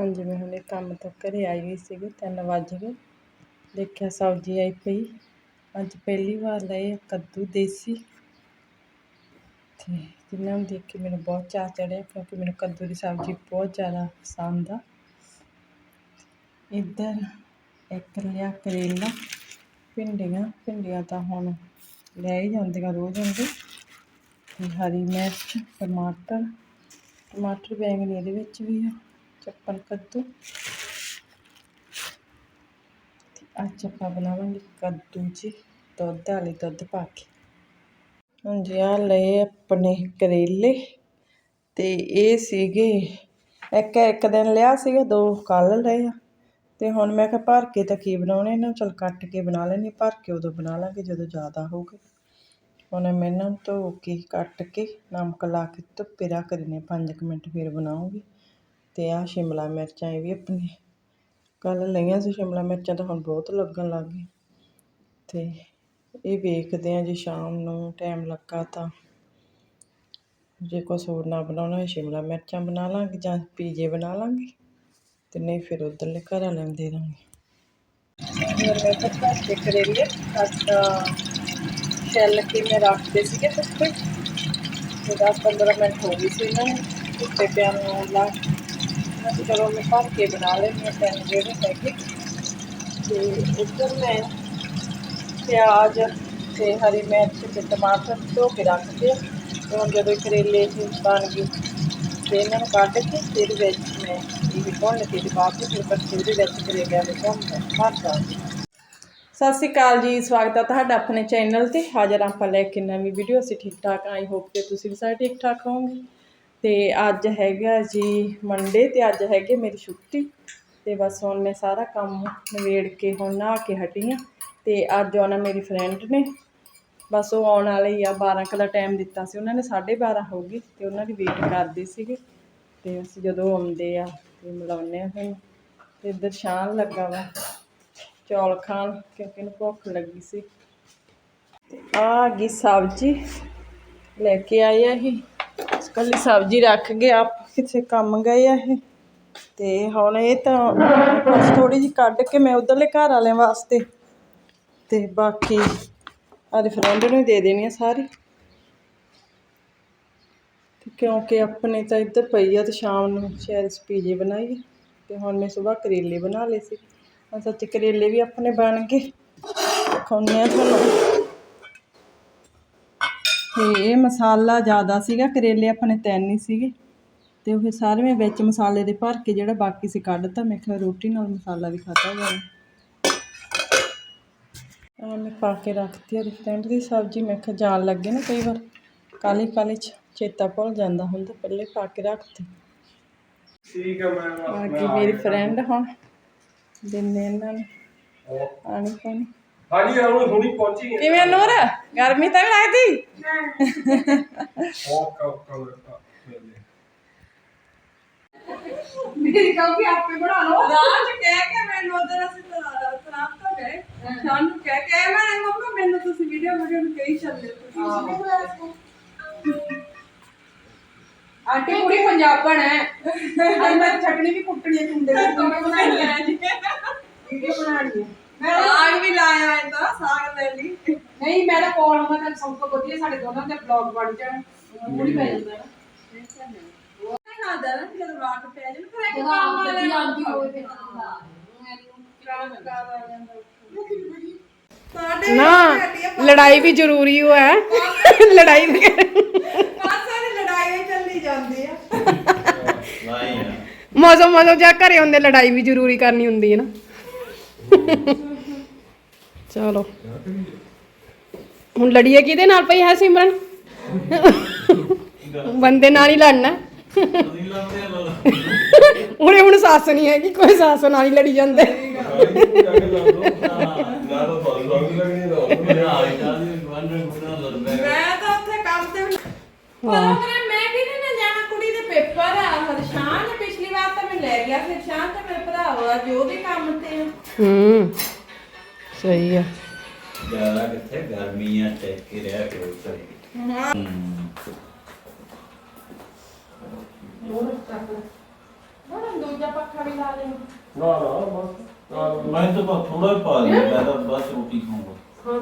ਹਾਂਜੀ, ਮੈਂ ਹੁਣੇ ਕੰਮ ਤੋਂ ਘਰੇ ਆਈ ਹੋਈ ਸੀਗੀ, ਤਿੰਨ ਵੱਜ ਗਏ। ਦੇਖਿਆ ਸਬਜ਼ੀ ਆਈ ਪਈ। ਅੱਜ ਪਹਿਲੀ ਵਾਰ ਲਏ ਆ ਕੱਦੂ ਦੇਸੀ। ਤੇ ਜਿਨ੍ਹਾਂ ਨੂੰ ਦੇਖ ਕੇ ਮੈਨੂੰ ਬਹੁਤ ਚਾਅ ਚੜਿਆ, ਕਿਉਂਕਿ ਮੈਨੂੰ ਕੱਦੂ ਦੀ ਸਬਜ਼ੀ ਬਹੁਤ ਜ਼ਿਆਦਾ ਪਸੰਦ ਆ। ਇੱਧਰ ਇੱਕ ਲਿਆ ਕਰੇਲਾ। ਭਿੰਡੀਆਂ ਭਿੰਡੀਆਂ ਤਾਂ ਹੁਣ ਲੈ ਹੀ ਜਾਂਦੀਆਂ ਰੋਜ਼ ਹੁੰਦੇ। ਤੇ ਹਰੀ ਮਿਰਚ, ਟਮਾਟਰ। ਟਮਾਟਰ ਬੈਂਗਣੀ ਇਹਦੇ ਵਿੱਚ ਵੀ ਆ। ਚੱਪਲ ਕੱਦੂ। ਤੇ ਅੱਜ ਆਪਾਂ ਬਣਾਵਾਂਗੇ ਕੱਦੂ ਜੀ, ਦੁੱਧ ਵਾਲੇ ਦੁੱਧ ਪਾ ਕੇ। ਹਾਂਜੀ ਆ ਲਏ ਆਪਣੇ ਕਰੇਲੇ, ਤੇ ਇਹ ਸੀਗੇ, ਇੱਕ ਇੱਕ ਦਿਨ ਲਿਆ ਸੀਗਾ, ਦੋ ਕੱਲ ਲਏ ਆ। ਤੇ ਹੁਣ ਮੈਂ ਕਿਹਾ ਭਰ ਕੇ ਤਾਂ ਕੀ ਬਣਾਉਣੇ ਇਹਨਾਂ ਚਲ ਕੱਟ ਕੇ ਬਣਾ ਲੈਣੀ ਭਰ ਕੇ ਉਦੋਂ ਬਣਾ ਲਾਂਗੇ ਜਦੋਂ ਜ਼ਿਆਦਾ ਹੋਊਗਾ ਹੁਣ ਮੈਂ ਇਹਨਾਂ ਨੂੰ ਧੋ ਕੇ, ਕੱਟ ਕੇ, ਨਮਕ ਲਾ ਕੇ ਧੁੱਪੇ ਰੱਖ ਦਿੰਦੇ ਪੰਜ ਕੁ ਮਿੰਟ ਫਿਰ ਬਣਾਉਂਗੀ। ਤੇ ਆ ਸ਼ਿਮਲਾ ਮਿਰਚਾਂ ਇਹ ਵੀ ਆਪਣੀ ਕੱਲ੍ਹ ਲਈਆਂ ਸੀ, ਸ਼ਿਮਲਾ ਮਿਰਚਾਂ ਤਾਂ ਹੁਣ ਬਹੁਤ ਲੱਗਣ ਲੱਗ ਗਈ ਤੇ ਇਹ ਵੇਖਦੇ ਆ ਜੇ ਸ਼ਾਮ ਨੂੰ ਟਾਈਮ ਲੱਗਾ ਤਾਂ। ਜੇ ਕੁਛ ਹੋਰ ਨਾ ਬਣਾਉਣਾ ਹੋਏ ਸ਼ਿਮਲਾ ਮਿਰਚਾਂ ਬਣਾ ਲਾਂਗੇ ਜਾਂ ਪੀਜੇ ਬਣਾ ਲਾਂਗੇ ਤੇ ਨਹੀਂ ਫਿਰ ਉੱਧਰਲੇ ਘਰ ਵਾਲਿਆਂ ਨੂੰ ਦੇ ਦਾਂਗੇ। ਹੋਰ ਮੈਂ ਪੱਤਾ ਤੇ ਕਰੇਲੇ ਕੱਟ ਛਿੱਲ ਕੇ ਮੈਂ ਰੱਖਦੇ ਸੀਗੇ ਧੁੱਪੇ। ਤੇ 10 15 ਮਿੰਟ ਹੋ ਗਏ ਸੀ ਇਹਨਾਂ ਨੂੰ। ਧੁੱਪੇ ਪਿਆ ਨੂੰ ਲਾ ਮੈਂ ਚਲੋ ਮੈਂ ਭਰ ਕੇ ਬਣਾ ਲੈਂਦੀ ਹਾਂ ਤਿੰਨ ਜਿਹੜੇ ਹੈਗੇ ਤੇ ਉੱਧਰ ਮੈਂ ਪਿਆਜ਼ ਤੇ ਹਰੀ ਮਿਰਚ ਤੇ ਟਮਾਟਰ ਧੋ ਕੇ ਰੱਖਦੇ ਆ ਤੇ ਹੁਣ ਜਦੋਂ ਕਰੇਲੇ ਇਹ ਬਣ ਗਏ, ਤੇ ਇਹਨਾਂ ਨੂੰ ਕੱਢ ਕੇ ਫਿਰ ਵਿੱਚ ਮੈਂ ਇਹ ਭੁੰਨ ਕੇ ਤੇ ਬਾਅਦ ਵਿੱਚ ਫਿਰ ਬੱਚੇ ਉਹਦੇ ਵਿੱਚ ਕਰੇਲਿਆਂ ਦੇ ਭੁੰਨ ਭਰ ਦਾਂਗੀ। ਸਤਿ ਸ਼੍ਰੀ ਅਕਾਲ ਜੀ, ਸਵਾਗਤ ਹੈ ਤੁਹਾਡਾ ਆਪਣੇ ਚੈਨਲ ਤੇ। ਹਾਜ਼ਰ ਆਪਾਂ ਲੈ ਕੇ ਨਵੀਂ ਵੀਡੀਓ ਅਸੀਂ ਠੀਕ ਠਾਕ ਆਈ ਹੋਪ ਕਿ ਤੁਸੀਂ ਵੀ ਸਾਰੇ ਠੀਕ ਠਾਕ ਹੋਵੋਗੇ। ਅਤੇ ਅੱਜ ਹੈਗਾ ਜੀ ਮੰਡੇ ਅਤੇ ਅੱਜ ਹੈਗੇ ਮੇਰੀ ਛੁੱਟੀ। ਅਤੇ ਬਸ ਹੁਣ ਮੈਂ ਸਾਰਾ ਕੰਮ ਨਿਬੇੜ ਕੇ ਹੁਣ ਨਹਾ ਕੇ ਹਟੀ ਹਾਂ ਅਤੇ ਅੱਜ ਆਉਣਾ ਮੇਰੀ ਫਰੈਂਡ ਨੇ ਬਸ ਉਹ ਆਉਣ ਵਾਲੇ ਹੀ ਆ 12 ਕੁ ਦਾ ਟਾਈਮ ਦਿੱਤਾ ਸੀ ਉਹਨਾਂ ਨੇ 12:30 ਹੋ ਗਈ ਅਤੇ ਉਹਨਾਂ ਦੀ ਵੇਟ ਕਰਦੇ ਸੀਗੇ। ਅਤੇ ਅਸੀਂ ਜਦੋਂ ਆਉਂਦੇ ਆ ਅਤੇ ਮਿਲਾਉਂਦੇ ਆ ਤੁਹਾਨੂੰ ਅਤੇ ਇੱਧਰ ਸ਼ਾਨ ਲੱਗਾ ਵਾ, ਚੌਲ ਖਾਣ ਕਿਉਂਕਿ ਇਹਨੂੰ ਭੁੱਖ ਲੱਗੀ ਸੀ। ਅਤੇ ਆ ਆ ਗਈ ਸਬਜ਼ੀ, ਲੈ ਕੇ ਆਏ ਆ ਇਹ ਕੱਲੀ ਸਬਜ਼ੀ ਰੱਖ ਗਏ ਆਪ ਕਿਥੇ ਕੰਮ ਗਏ ਆ ਇਹ। ਤੇ ਹੁਣ ਇਹ ਤਾਂ ਬਸ ਥੋੜੀ ਜਿਹੀ ਕੱਢ ਕੇ ਮੈਂ ਉਧਰਲੇ ਘਰ ਵਾਲਿਆਂ ਵਾਸਤੇ। ਤੇ ਬਾਕੀ ਆਦੇ ਫਰੈਂਡ ਨੂੰ ਦੇ ਦੇਣੀ ਆ ਸਾਰੀ। ਤੇ ਕਿਉਂਕਿ ਆਪਣੇ ਤਾਂ ਇੱਧਰ ਪਈ ਆ ਤੇ ਸ਼ਾਮ ਨੂੰ ਸ਼ਾਇਦ ਪੀਜੇ ਬਣਾਈਏ। ਤੇ ਹੁਣ ਮੈਂ ਸਵੇਰ ਕਰੇਲੇ ਬਣਾ ਲਏ ਸੀ। ਹੁਣ ਸੱਚ ਕਰੇਲੇ ਵੀ ਆਪਣੇ ਬਣ ਗਏ। ਖਾਉਂਦੇ ਆ ਤੁਹਾਨੂੰ। ਤੇ ਇਹ ਮਸਾਲਾ ਜ਼ਿਆਦਾ ਸੀਗਾ ਕਰੇਲੇ ਆਪਣੇ ਤਿੰਨ ਹੀ ਸੀਗੇ। ਤੇ ਉਹ ਫਿਰ ਸਾਰੇ ਮੈਂ ਵਿੱਚ ਮਸਾਲੇ ਦੇ ਭਰ ਕੇ ਜਿਹੜਾ ਬਾਕੀ ਸੀ ਕੱਢਤਾ ਮੈਂ ਕਿਹਾ ਰੋਟੀ ਨਾਲ ਮਸਾਲਾ ਵੀ ਖਾਤਾ ਜਾਣਾ ਆ ਮੈਂ ਪਾ ਕੇ ਰੱਖਤੀ ਆ ਰਿਫਰੈਂਡ ਦੀ ਸਬਜ਼ੀ। ਮੈਂ ਕਿਹਾ ਜਾਣ ਲੱਗੇ ਨਾ ਕਈ ਵਾਰ। ਕਾਲੀ ਕਾਲੀ ਚੇਤਾ ਭੁੱਲ ਜਾਂਦਾ ਹੁੰਦਾ। ਪਹਿਲੇ ਪਾ ਕੇ ਰੱਖਤੀ। ਠੀਕ ਹੈ ਮੈਂ ਗਈ ਮੇਰੀ ਫਰੈਂਡ ਹੁਣ ਦਿੰਦੇ ਇਹਨਾਂ ਨੂੰ। ਪਾਣੀ ਪਾਣੀ ਹਾਂਜੀ ਹਾਂ ਹੁਣ ਹੁਣੀ ਪਹੁੰਚੀ ਹੈ। ਕਿਵੇਂ ਨੂਰ? ਗਰਮੀ ਤਾਂ ਨੀ ਲੱਗਦੀ? ਓਕੇ ਓਕੇ ਮੇਰੀ ਕਹੂਗੀ ਆਪੇ ਬਣਾ ਲਓ। ਰਾਜ ਕਹਿ ਕੇ ਮੈਨੂੰ ਉਧਰ ਅਸੀਂ ਤਰਾਪ ਤੋਂ ਗਏ। ਸਾਨੂੰ ਕਹਿ ਕੇ ਮੈਂ ਮੰਮਾ ਮੈਨੂੰ ਤੁਸੀਂ ਵੀਡੀਓ ਵੀਡੀਓ ਨੂੰ ਕਹੀ ਚੱਲੇ ਤੁਸੀਂ ਆਂਟੀ ਪੂਰੀ ਪੰਜਾਬਣ ਹੈ। ਅੱਜ ਮੈਂ ਚਟਨੀ ਵੀ ਕੁੱਟਣੀ ਹੈ ਕੁੰਡੇ ਦੀ ਹੈ। ਵੀਡੀਓ ਬਣਾਣੀ ਹੈ। ਸਾਗ ਵੀ ਲਾਇਆ ਹੈ ਤਾਂ ਸਾਗ ਲੈ ਲਈ। ਨਹੀਂ ਮੈਂ ਤਾਂ ਕੋਲ ਮੈਂ ਤਾਂ ਸਭ ਤੋਂ ਵਧੀਆ ਸਾਡੇ ਦੋਨਾਂ ਦੇ ਬਲੌਗ ਬਣ ਜਾਣ ਪੂਰੀ ਪੈ ਜਾਂਦਾ ਨਾ। ਨਾ ਦਰ ਜਦੋਂ ਰਾਤ ਪੈ ਜਾਣ ਫਿਰ ਇੱਕ ਜਦੋਂ ਕੰਮ ਵਾਲਾ ਵਧੀਆ ਆਉਂਦੀ ਹੋਵੇ ਫਿਰ ਨਾ ਲੜਾਈ ਵੀ ਜ਼ਰੂਰੀ ਹੋ ਹੈ। ਲੜਾਈ ਵੀ ਕਾਸਾਂ ਦੀ ਲੜਾਈ ਚੱਲੀ ਜਾਂਦੀ ਆ। ਮੌਸਮ ਮੌਸਮ ਜਾ ਘਰੇ ਹੁੰਦੇ ਲੜਾਈ ਵੀ ਜ਼ਰੂਰੀ ਕਰਨੀ ਹੁੰਦੀ ਹੈ ਨਾ। ਚਲੋ। ਹੁਣ ਲੜੀਏ ਕਿਹਦੇ ਨਾਲ ਪਈ ਹੈ ਸਿਮਰਨ? ਬੰਦੇ ਨਾਲ ਹੀ ਲੜਨਾ। ਉਹਨੇ ਹੁਣ ਸੱਸ ਨਹੀਂ ਹੈਗੀ ਕੋਈ ਸੱਸ ਨਾਲ ਹੀ ਲੜੀ ਜਾਂਦੇ। ਮੈਂ ਤਾਂ ਉੱਥੇ ਕੰਮ ਤੇ ਵੀ- ਪਰ ਉਹ ਕਹਿੰਦਾ ਮੈਂ ਕਿਹਦੇ ਨਾਲ ਜਾਣਾ ਕੁੜੀ ਦੇ ਪੇਪਰ ਆ ਹਰਸ਼ਾਨ ਨੇ ਪਿਛਲੀ ਵਾਰ ਤਾਂ ਮੈਂ ਲੈ ਗਿਆ ਫਿਰ ਸ਼ਾਨ ਤੇ ਮੇਰੇ ਭਰਾ ਵਾ ਜੋ ਵੀ ਕੰਮ ਤੇ ਆ। ਹੂੰ। ਸਹੀ ਆ। ਜ਼ਿਆਦਾ ਕਿੱਥੇ? ਗਰਮੀਆਂ ਟੈਕ ਕੇ ਰਿਹਾ ਕਰੋ ਸਹੀ ਹੁਣ ਦੂਜਾ ਪੱਖਾ ਵੀ ਲਾ ਲੈਣਾ ਨਾ ਨਾ ਬਸ ਆਹ ਮੈਂ ਤਾਂ ਬਸ ਥੋੜਾ ਹੀ ਪਾ ਦਿੰਦਾ ਮੈਂ ਤਾਂ ਬਸ ਰੋਟੀ ਖਾਊਂਗਾ।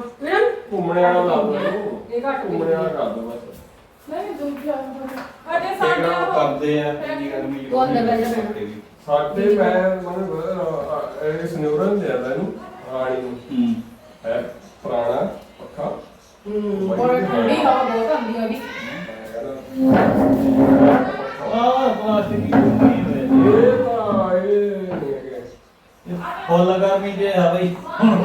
ਘੁੰਮਣੇ ਵਾਲਾ ਲਾ ਦੋ। ਇਹਨੂੰ। ਇਹ ਘੱਟ ਘੁੰਮਣੇ ਵਾਲਾ ਕਰ ਦੋ ਬਸ। ਨਹੀਂ ਦੂਜਾ ਅਜੇ ਕਿਹੜਾ ਕਰਦੇ ਆ ਇੰਨੀ ਗਰਮੀ ਚ ਉਹ ਅੰਦਰ ਬੈਠ ਵੀ। ਸਾਡੇ ਮੈਂ ਮਤਲਬ ਇਹ ਸਨਿਊਰਨ ਦੇ ਆਂਦਾ ਇਹਨੂੰ। ਰਾਣੀ ਨੂੰ। ਹੂੰ। ਹੈ ਪੁਰਾਣਾ ਪੱਖਾ। ਹੂੰ ਔਰ ਠੰਡੀ ਹਵਾ ਬਹੁਤ ਆਉਂਦੀ ਹੈ ਕਹਿੰਦਾ ਆਹ ਪਲਾਸਟਿਕ ਦੀ ਨਹੀਂ ਹੋਏ ਇਹ ਤਾਂ ਇਹ। ਫੁੱਲ ਗਰਮੀ ਦੇ ਆ ਬਈ ਹੁਣ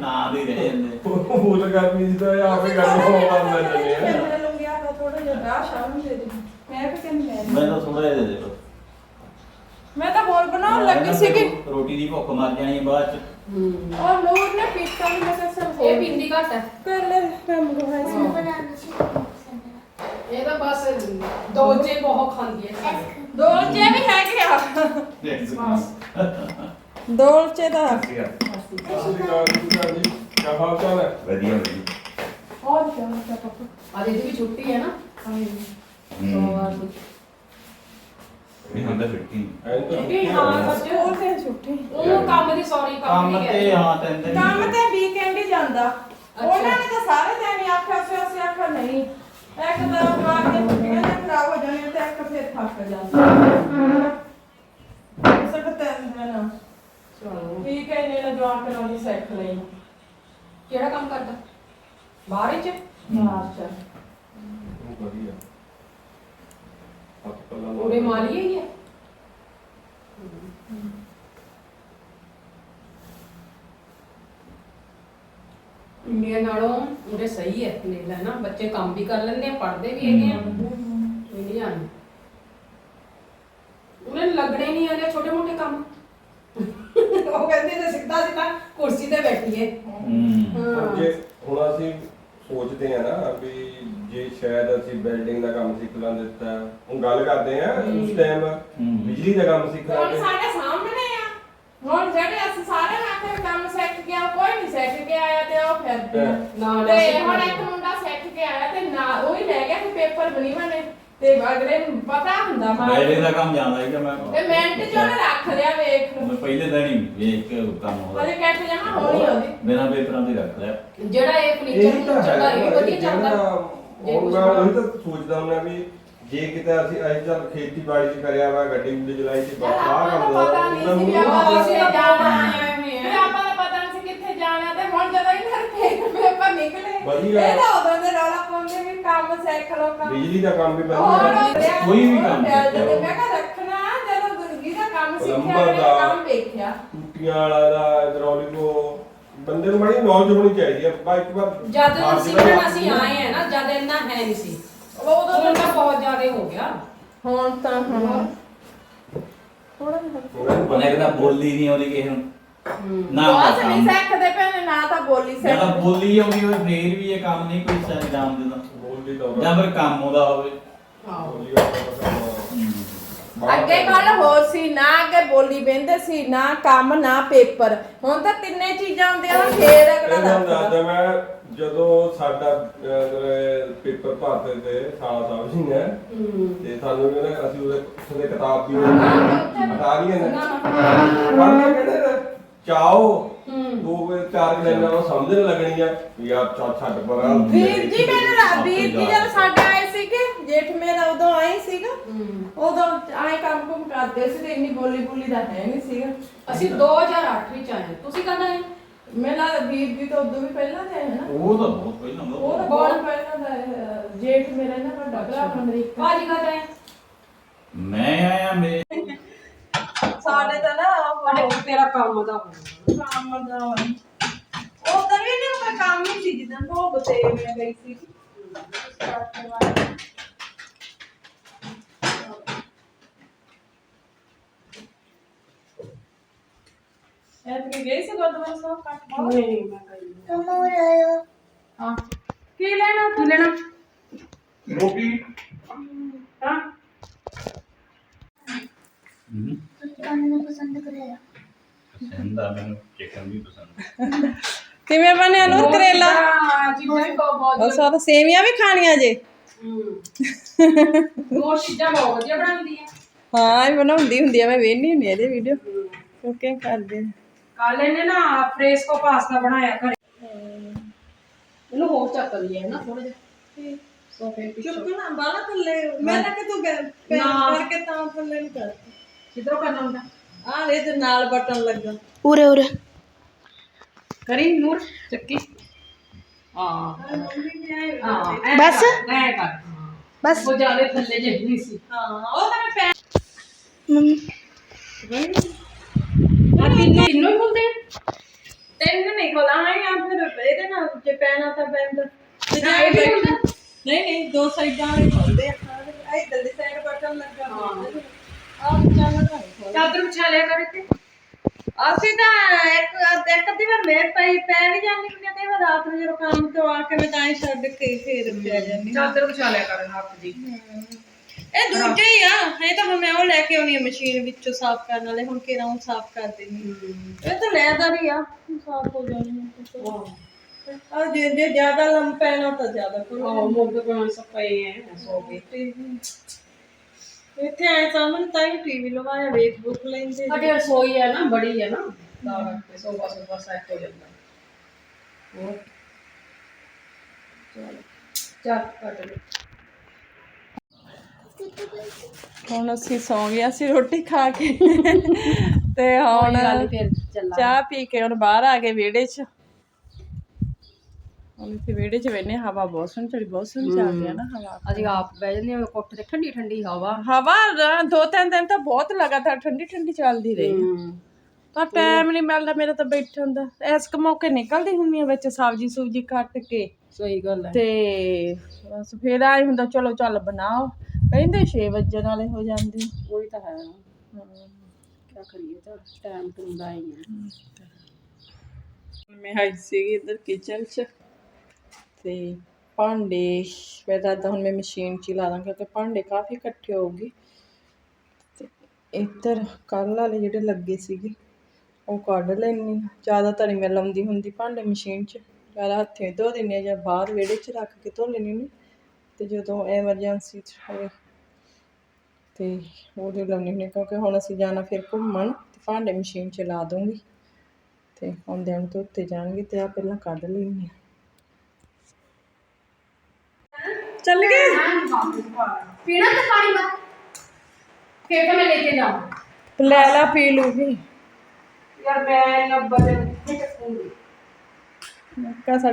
ਨਾ ਦੇ ਰਹੇ ਨੇ ਫੁੱਲ ਗਰਮੀ ਦੀ ਤਾਂ ਆਪੇ ਹੋਣ ਲੱਗ ਜਾਂਦੇ ਆ। ਮੈਂ ਲੂੰਗੀ ਆ ਥੋੜਾ ਜਿਹਾ ਰਾਹ ਸ਼ਾਮ ਨੂੰ ਦੇ ਦੇ ਮੈਂ ਵੀ ਕਹਿੰਦੀ ਮੈਂ ਮੈਂ ਤਾਂ ਥੋੜਾ ਜਿਹਾ ਦੇ ਦੇ। ਮੈਂ ਤਾਂ ਹੋਰ ਬਣਾਉਣ ਲੱਗੀ ਸੀਗੀ ਰੋਟੀ ਦੀ ਭੁੱਖ ਮਰ ਜਾਣੀ ਹੈ ਬਾਅਦ ਚ ਹੂੰ ਔਰ ਨੂਰ ਨੇ ਪੀਤਾ ਵੀ ਮੈਂ ਕਿਹਾ ਸਰ ਇਹ ਪਿੰਦੀ ਘੱਟ ਹੈ ਕਰ ਲੈ ਕੰਮ ਗਵਾਇਆ ਸੀ ਇਹ ਤਾਂ ਬਸ ਦੋਜੇ ਬਹੁਤ ਖਾਂਦੀ ਹੈ ਦੋਲਚੇ ਵੀ ਹੈਗੇ ਆ ਦੋਲਚੇ ਦਾ ਸਤਿ ਸ਼੍ਰੀ ਅਕਾਲ ਜੀ ਜੀ ਕੀ ਹਾਲ ਚਾਲ ਹੈ ਵਧੀਆ ਵਧੀਆ ਹੋਰ ਕੀ ਹੁੰਦਾ ਪਾਪਾ ਅੱਜ ਇਹਦੀ ਵੀ ਛੁੱਟੀ ਹੈ ਨਾ ਸੋਮਵਾਰ ਦੀ ਇਹ ਹੁੰਦਾ ਫਿੱਟੀ ਛੁੱਟੀ ਹਾਂ ਸੱਚ। ਹੋਰ ਤੇ ਛੁੱਟੀ। ਉਹ ਕੰਮ ਦੀ ਸੌਰੀ ਕੰਮ ਕੰਮ ਨਹੀਂ ਤੇ ਗਿਆ ਹਾਂ ਤਿੰਨ ਦਿਨ ਕੰਮ ਤੇ ਵੀਕਐਂਡ ਹੀ ਜਾਂਦਾ। ਉਹਨਾਂ ਨੇ ਤਾਂ ਸਾਰੇ ਦਿਨ ਹੀ ਆਖਿਆ ਸੀ ਅਸੀਂ ਆਖਿਆ ਨਹੀਂ। ਇੱਕ ਤਾਂ ਮਾਰ ਕੇ ਛੁੱਟੀਆਂ ਨੇ ਖਰਾਬ ਹੋ ਜਾਣੀਆਂ ਤੇ ਇੱਕ ਫਿਰ ਥੱਕ ਜਾਂਦਾ। ਸਭ ਤਿੰਨ ਦਿਨ। ਚਲੋ। ਵੀਕਐਂਡ ਨੇ ਜਵਾਬ ਕਰਾਉਣੀ ਸਿੱਖ ਲਈ। ਕਿਹੜਾ ਕੰਮ ਕਰਦਾ? ਬਾਹਰ ਹੀ ਚ? ਮਾਰਚ ਵਧੀਆ ਪੱਲਾ ਮਾਰ। ਉਹਦੇ ਮਾਲੀਏ ਹੀ ਹੈ ਇੰਡੀਆ ਨਾਲੋਂ ਉਹਦੇ ਸਹੀ ਹੈ ਕੈਨੇਡਾ ਨਾ ਬੱਚੇ ਕੰਮ ਵੀ ਕਰ ਲੈਂਦੇ ਆ ਪੜ੍ਹਦੇ ਵੀ ਹੈਗੇ ਆ। ਇੰਡੀਆ ਨੂੰ। ਉਹਨਾਂ ਨੂੰ ਲੱਗਣੇ ਨਹੀਂ ਆਲੇ ਛੋਟੇ ਮੋਟੇ ਕੰਮ। ਉਹ ਕਹਿੰਦੇ ਨੇ ਸਿੱਧਾ ਸਿੱਧਾ ਕੁਰਸੀ ਤੇ ਬੈਠੀਏ। ਹੂੰ। ਜੇ ਹੁਣ ਅਸੀਂ ਸੋਚਦੇ ਆ ਨਾ ਵੀ ਜੇ ਸ਼ਾਇਦ ਅਸੀਂ ਬਿਲਡਿੰਗ ਦਾ ਕੰਮ ਸਿੱਖ ਲੈਂਦੇ ਤਾਂ ਹੁਣ ਗੱਲ ਕਰਦੇ ਆ ਉਸ ਟਾਈਮ ਬਿਜਲੀ ਦਾ ਕੰਮ ਸਿੱਖ ਹੁਣ ਲੈਂਦੇ। ਸਾਡੇ ਸਾਹਮਣੇ ਆ। ਹੁਣ ਜਿਹੜੇ ਅਸੀਂ ਸਾਰੇ ਆਖੇ ਕੰਮ ਸਿੱਖ ਗਿਆ ਕੋਈ ਨਹੀਂ ਸਿੱਖ ਕੇ ਆਇਆ ਤੇ ਉਹ ਫਿਰਦੇ ਆ ਨਾ ਨਾ ਤੇ ਸਿੱਖਣਾ ਹੁਣ ਇੱਕ ਮੁੰਡਾ ਸਿੱਖ ਕੇ ਆਇਆ ਤੇ ਨਾ ਉਹ ਹੀ ਲੈ ਗਿਆ ਤੇ ਪੇਪਰ ਬਣੀ ਬਣੇ। ਤੇ ਅਗਲੇ ਨੂੰ ਪਤਾ ਹੁੰਦਾ ਮਾਰ ਬੈਲੇ ਦਾ ਕੰਮ ਜਾਂਦਾ ਸੀਗਾ ਮੈਂ ਤੇ ਮਿੰਟ ਚ ਉਹਨੇ ਰੱਖ ਲਿਆ ਵੇਖ। ਮੈਂ ਪਹਿਲੇ ਦਿਨ ਹੀ ਵੇਖ ਕੇ ਕੰਮ ਹੋਦਾ ਉਹਦੇ ਕੱਟ ਜਮਾ ਹੋਣੀ ਉਹਦੀ ਬਿਨਾਂ ਪੇਪਰਾਂ ਦੇ ਰੱਖ ਲਿਆ। ਜਿਹੜਾ ਇਹ ਫਰਨੀਚਰ ਇਹ ਤਾਂ ਚੱਲਦਾ ਇਹ ਵਧੀਆ ਹੈ ਚੱਲਦਾ। ਜੇ ਹੁਣ ਕੁਛ ਮੈਂ ਉਹੀ ਤਾਂ ਸੋਚਦਾ ਹੁੰਦਾ ਵੀ ਜੇ ਕਿਤੇ ਅਸੀਂ ਅਸੀਂ ਚੱਲ ਖੇਤੀਬਾੜੀ ਚ ਕਰਿਆ ਵਾ ਗੱਡੀ ਗੁੱਡੀ ਚਲਾਈ ਯਾਰ ਬਾਹਰ ਆਪਾਂ ਕੰਮ ਨੂੰ ਪਤਾ ਨਹੀਂ ਸੀ ਵੀ ਉਹਨਾਂ ਆਪਾਂ ਨੂੰ ਉਸੇ ਆਪਾਂ ਜਾਣਾ। ਆਏ ਹੋਏ ਆ। ਵੀ ਆਪਾਂ ਨੂੰ ਪਤਾ ਨਹੀਂ ਸੀ ਕਿੱਥੇ ਜਾਣਾ ਤੇ ਹੁਣ ਜਦੋਂ ਇਹਨਾਂ ਦੇ ਪੇਪਰ ਨਿਕਲੇ। ਵਧੀਆ। ਇਹ ਤਾਂ ਉਦੋਂ ਦੇ ਰੌਲਾ ਪਾਉਂਦੇ ਵੀ ਕੰਮ ਸਿੱਖ ਲੋ ਕੰਮ। ਬਿਜਲੀ ਦਾ ਕੰਮ ਵੀ ਹੋਰ ਵਧੀਆ। ਕੋਈ ਵੀ ਕੰਮ ਮੈਂ ਸਿੱਖਿਆ ਕਿਹਾ ਰੱਖਣਾ ਜਦੋਂ ਗੁਰਗੀ ਦਾ ਕੰਮ ਸਿੱਖਿਆ ਪਲੰਬਰ। ਕੰਮ ਵੇਖਿਆ। ਟੂਟੀਆਂ ਵਾਲਾ ਦਾ ਹਾਈਡ੍ਰੋਲਿਕੋ ਬੰਦੇ ਨੂੰ ਬੜੀ ਨੌਲੇਜ ਹੋਣੀ ਚਾਹੀਦੀ ਹੈ ਬਾ ਇੱਕ ਵਾਰ ਜਦ ਆਪ ਸਿੱਖਣ ਜਿਹੜਾ- ਅਸੀਂ ਆਏ ਆ ਨਾ ਜਦ ਇੰਨਾ ਹੈ ਨਹੀਂ ਸੀ। ਉਦੋਂ ਉਦੋਂ ਤਾਂ ਬਹੁਤ ਜ਼ਿਆਦਾ ਹੋ ਗਿਆ। ਹੁਣ ਤਾਂ ਹੁਣ। ਉਹਨਾਂ ਨੂੰ ਉਹਨੇ ਕਹਿੰਦਾ ਬੋਲੀ ਨਹੀਂ ਆਉਂਦੀ ਕਿਸੇ ਨੂੰ। ਨਾ ਬਹੁਤ ਨਹੀਂ ਕੰਮ। ਸਿੱਖਦੇ ਪਏ ਨਾ ਤਾਂ ਬੋਲੀ ਜਾਂ ਤਾਂ ਸਿੱਖ ਬੋਲੀ ਆਉਂਦੀ ਹੋਵੇ ਫੇਰ ਵੀ ਇਹ ਕੰਮ ਨਹੀਂ ਕੋਈ ਸਹੀ ਜਾਣ ਦਿੰਦਾ ਬੋਲਦੀ ਤਾਂ ਜਾਂ ਫਿਰ ਕੰਮ ਉਹਦਾ ਹੋਵੇ। ਆਹੋ ਬੋਲੀ ਤਾਂ ਕੰਮ ਅੱਗੇ ਕੱਲ ਹੋਰ ਸੀ ਨਾ ਅੱਗੇ ਬੋਲੀ ਬਹਿੰਦੇ ਸੀ ਨਾ ਕੰਮ ਨਾ ਪੇਪਰ। ਹੁਣ ਤਾਂ ਤਿੰਨੇ ਚੀਜ਼ਾਂ ਹੁੰਦੀਆਂ ਹੁਣ ਫੇਰ ਅਗਲਾ ਇਹਨਾਂ ਦੱਸਦਾ। ਦਾ ਮੈਂ ਜਦੋਂ ਸਾਡਾ ਅਹ, ਪੇਪਰ ਭਰਦੇ ਤੇ ਸਾਲਾ ਸਾਹਿਬ ਜੀ ਨੇ ਤੇ ਸਾਨੂੰ ਨਾ ਅਸੀਂ ਉਹਦੇ ਉਹਦੇ ਕਿਤਾਬ ਵੀ ਹਟਾ ਲਈਏ ਨਾ। ਪੜ੍ਹਨਾ ਕਹਿੰਦੇ ਨੇ? ਚਾਓ। ਦੋ ਵੇ ਚਾਰ ਦਿਨ ਉਹ ਸਮਝਣ ਲੱਗਣੀ ਆ ਵੀ ਯਾਰ ਚਾ ਛੱਡ ਪਰ। ਵੀਰ ਜੀ ਮੈਨੂੰ ਰਾ- ਵੀਰ ਜੀ ਜਦ ਸਾਡੇ ਆਏ ਸੀਗੇ ਜੇਠ ਮੇਰਾ ਉਦੋਂ ਆਏ ਸੀਗਾ ਉਦੋਂ ਆਏ ਕੰਮ ਕੁਮ ਕਰਦੇ ਸੀ ਤੇ ਇੰਨੀ ਬੋਲੀ ਬੋਲੀ ਦਾ ਹੈ ਨਹੀਂ ਸੀਗਾ। ਅਸੀਂ 2008 ਵਿੱਚ ਆਏ। ਤੁਸੀਂ ਕਦ ਆਏ? ਮੇਰਾ ਵੀਰ ਜੀ ਤਾਂ ਉਦੋਂ ਵੀ ਪਹਿਲਾਂ ਦੇ ਹੈ ਨਾ। ਉਹ ਤਾਂ ਬਹੁਤ ਪਹਿਲਾਂ ਦਾ ਉਹ ਤਾਂ ਬਹੁਤ ਪਹਿਲਾਂ ਦਾ ਹੈ। ਜੇਠ ਮੇਰਾ ਨਾ ਵੱਡਾ ਭਰਾ ਅਮਰੀਕਾ। ਭਾਜੀ ਕਦ ਆਏ? ਮੈਂ ਆਇਆ ਮੇਰੇ ਸਾਡੇ ਤਾਂ ਨਾ ਉਹ ਤੇਰਾ ਕੰਮ ਦਾ ਕੰਮ ਦਾ ਉਹ ਤਾਂ ਵੀ ਨਹੀਂ ਉਹ ਕੰਮ ਹੀ ਸੀ ਜਿੱਦਾਂ ਭੋਗ ਤੇ ਮੈਂ ਗਈ ਸੀ। ਐਤ ਕਿ ਗਈ ਸੀ ਗੁਰਦੁਆਰਾ ਸਾਹਿਬ ਕੱਟ ਬਹੁਤ। ਨਹੀਂ ਮੈਂ ਹਾਂ। ਕੀ ਲੈਣਾ? ਕੀ ਲੈਣਾ? ਰੋਟੀ। ਹਾਂ। ਹੂੰ ਤੁਹਾਨੂੰ ਪਸੰਦ ਕਰੇਗਾ ਪਸੰਦ ਆ ਮੈਨੂੰ ਚਿਕਨ ਵੀ ਪਸੰਦ ਕਿਵੇਂ ਬਣਿਆ ਨੂਰ ਕਰੇਲਾ? ਜੀ ਮੈਂ ਬਹੁਤ ਉਹ ਸਾਰਾ ਸੇਵੀਆਂ ਵੀ ਖਾਣੀਆਂ ਜੇ। ਹੂੰ। ਦੋ ਚੀਜ਼ਾਂ ਬਹੁਤ ਵਧੀਆ ਬਣਾਉਂਦੀ ਹੈ ਹਾਂ ਇਹ ਬਣਾਉਂਦੀ ਹੁੰਦੀ ਆ ਮੈਂ ਵੇਖਣੀ ਹੁੰਦੀ ਆ ਇਹਦੇ ਵੀਡੀਓ ਕਿਉਂਕਿ ਕਰਦੇ। ਕੱਲ ਇਹਨੇ ਨਾ ਫਰੇਸਕੋ ਪਾਸਤਾ ਬਣਾਇਆ ਘਰੇ। ਇਹਨੂੰ ਹੋਰ ਚੱਕ ਲਈਏ ਨਾ ਥੋੜਾ ਜਿਹਾ। ਸੋਫੇ ਪਿੱਛੇ। ਨਾ ਬਾਲਾ ਥੱਲੇ। ਮੈਂ ਤਾਂ ਕਿ ਤੂੰ ਪੈਰ। ਕਰਕੇ ਤਾਂ ਥੱਲੇ ਨੂੰ ਕਰ। ਕਿਧਰੋਂ ਕਰਨਾ ਹੁੰਦਾ? ਆ ਇਹਦੇ ਨਾਲ ਬਟਨ ਲੱਗਾ ਉਰੇ ਉਰੇ। ਕਰੀ ਨੂਰ ਚੱਕੀ। ਹਾਂ। ਹਾਂ ਐਂ ਬਸ? ਕਰ, ਐਂ ਕਰ। ਹਾਂ। ਬਸ। ਉਹ ਜ਼ਿਆਦਾ ਥੱਲੇ ਜਿਹੀ ਨਹੀਂ ਸੀ। ਹਾਂ ਉਹ ਤਾਂ ਮੈਂ ਪੈਰ ਮੰਮੀ। ਆ ਤਿੰਨੋਂ ਤਿੰਨੋਂ ਹੀ ਹੁੰਦੇ ਆ? ਤੈਨੂੰ ਨਹੀਂ ਖੋਲਾਂਗੇ ਜਾਂ ਫਿਰ ਇਹਦੇ ਨਾਲ ਜੇ ਪੈਣਾ ਤਾਂ ਪੈਂਦਾ। ਤੇ ਨਾ, ਇਹ ਵੀ ਹੁੰਦਾ? ਨਹੀਂ ਨਹੀਂ ਦੋ ਸਾਈਡਾਂ ਵਾਲੇ ਖੋਲਦੇ ਆ। ਆ ਇਧਰ ਦੀ ਸਾਈਡ ਬਟਨ ਲੱਗਾ ਰਹਾ ਚਾਦਰ ਵਿਛਾ ਲਿਆ ਕਰ ਇੱਥੇ। ਅਸੀਂ ਤਾਂ ਇੱਕ ਇੱਕ ਅੱਧੀ ਵਾਰ ਮੇਰ ਪਈ ਪੈ ਵੀ ਜਾਂਦੀ ਹੁੰਦੀ ਆ ਤੇ ਮੈਂ ਰਾਤ ਨੂੰ ਜਦੋਂ ਕੰਮ ਤੋਂ ਆ ਕੇ ਮੈਂ ਤਾਂ ਹੀ ਛੱਡ ਕੇ ਫੇਰ ਪੈ ਜਾਂਦੀ ਚਾਦਰ ਵਿਛਾ ਲਿਆ ਕਰ ਹੱਥ ਦੀ। ਇਹ ਦੂਜੇ ਹੀ ਆ। ਇਹ ਤਾਂ ਹੁਣ ਮੈਂ ਉਹ ਲੈ ਕੇ ਆਉਣੀ ਆ ਮਸ਼ੀਨ ਵਿੱਚੋਂ ਸਾਫ਼ ਕਰਨ ਵਾਲੇ। ਹੁਣ ਕਿਹੜਾ ਉਹ ਸਾਫ਼ ਕਰ ਦੇਣੀ ਇਹ ਤਾਂ ਲੈਦਰ ਹੀ ਆ। ਸਾਫ਼ ਹੋ ਜਾਣੀ ਆ। ਜੇ ਜੇ ਜ਼ਿਆਦਾ ਲੰਮ ਪੈਣਾ ਤਾਂ ਜ਼ਿਆਦਾ ਕਰੋ। ਉਹ ਮੁੱਗ ਕੋਲ ਸਪਏ ਐ ਸੋ ਗਏ ਇੱਥੇ ਆਏ ਸਾਹਮਣੇ ਤਾਂ ਹੀ ਟੀਵੀ ਲਵਾਇਆ ਵੇਖ ਬੁੱਕ ਲੈਂਦੇ ਸਾਡੇ ਰਸੋਈ ਹੈ ਨਾ ਬੜੀ ਹੈ ਨਾ। ਤਾਂ ਕਰਕੇ ਸੋਫਾ ਸੋਫਾ ਸੈੱਟ ਹੋ ਜਾਂਦਾ। ਹੋਰ? ਚਲ ਕੱਟ ਹੁਣ ਅਸੀਂ ਸੌਂ ਗਏ ਅਸੀਂ ਰੋਟੀ ਖਾ ਕੇ। ਤੇ ਹੁਣ ਚਾਹ ਪੀ ਕੇ ਹੁਣ ਬਾਹਰ ਆ ਗਏ ਵਿਹੜੇ 'ਚ। ਹੁਣ ਇੱਥੇ ਵਿਹੜੇ 'ਚ ਹਾਂ, ਹਵਾ ਬਹੁਤ ਸੋਹਣੀ ਚੜੀ ਬਹੁਤ ਸੋਹਣੀ ਚੱਲ ਰਹੀ ਹੈ ਨਾ ਹਵਾ। ਅਸੀਂ ਆਪ ਬਹਿ ਜਾਂਦੇ ਹਾਂ ਕੋਠੇ ਤੇ ਠੰਡੀ ਠੰਡੀ ਹਵਾ। ਹਵਾ ਰ- ਦੋ ਤਿੰਨ ਦਿਨ ਤਾਂ ਬਹੁਤ ਲਗਾਤਾਰ ਠੰਡੀ ਠੰਡੀ ਚੱਲਦੀ ਰਹੀ। ਪਰ ਟਾਈਮ ਨਹੀਂ ਮਿਲਦਾ ਮੇਰਾ ਤਾਂ ਬੈਠਣ ਦਾ। ਇਸ ਕੁ ਮੌਕੇ ਨਿਕਲਦੀ ਹੁੰਦੀ ਆ ਵਿੱਚ ਸਬਜ਼ੀ ਸੁਬਜੀ ਕੱਟ ਕੇ। ਸਹੀ ਗੱਲ ਹੈ। ਤੇ ਬਸ ਫੇਰ ਆਈ ਹੁੰਦਾ ਚਲੋ ਚੱਲ ਬਣਾਓ। ਕਹਿੰਦੇ 6 ਵਜੇ ਨਾਲੇ ਹੋ ਜਾਂਦੇ। ਉਹੀ ਤਾਂ ਹੈ। ਕੀ ਕਰੀਏ ਤਾਂ ਟਾਈਮ ਤੋਂ ਹੁੰਦਾ ਹੀ ਹੈ। ਮੈਂ ਆਈ ਸੀਗੀ ਇੱਧਰ ਕਿਚਨ 'ਚ। ਤੇ ਭਾਂਡੇ ਮੈਂ ਤਾਂ ਹੁਣ ਮੈਂ ਮਸ਼ੀਨ 'ਚ ਹੀ ਲਾ ਦਾਂ ਕਿਉਂਕਿ ਭਾਂਡੇ ਕਾਫੀ ਇਕੱਠੇ ਹੋ ਗਏ। ਅਤੇ ਇੱਧਰ ਕੱਲ੍ਹ ਵਾਲੇ ਜਿਹੜੇ ਲੱਗੇ ਸੀਗੇ, ਉਹ ਕੱਢ ਲੈਂਦੀ ਜ਼ਿਆਦਾਤਰ ਨਹੀਂ ਮੈਂ ਲਾਉਂਦੀ ਹੁੰਦੀ ਭਾਂਡੇ ਮਸ਼ੀਨ 'ਚ। ਜ਼ਿਆਦਾ ਹੱਥੀਂ ਧੋ ਦਿੰਦੀ ਹਾਂ ਜਾਂ ਬਾਹਰ ਵਿਹੜੇ 'ਚ ਰੱਖ ਕੇ ਧੋ ਲੈਂਦੀ ਹੁੰਦੀ। ਅਤੇ ਜਦੋਂ ਐਮਰਜੈਂਸੀ 'ਚ ਹੋਵੇ ਤੇ ਉਹਦੇ ਲਾਉਂਦੀ ਹੁੰਦੀ ਕਿਉਂਕਿ ਹੁਣ ਅਸੀਂ ਜਾਣਾ ਫਿਰ ਘੁੰਮਣ ਅਤੇ ਭਾਂਡੇ ਮਸ਼ੀਨ 'ਚ ਲਾ ਦੂੰਗੀ ਤੇ ਹੁਣ ਦਿਨ ਧੋਤੇ ਜਾਣਗੇ ਅਤੇ ਆਹ ਪਹਿਲਾਂ ਕੱਢ ਲੈਂਦੀ ਹਾਂ। ਗਏ ਪੀਣਾ ਤਾਂ ਪਾਣੀ ਦਾ ਫੇਰ ਤਾਂ ਮੈਂ ਲੈ ਕੇ ਜਾਵਾਂ ਲੈ ਲਾ ਪੀ ਲੂਗੀ ਯਾਰ ਮੈਂ 90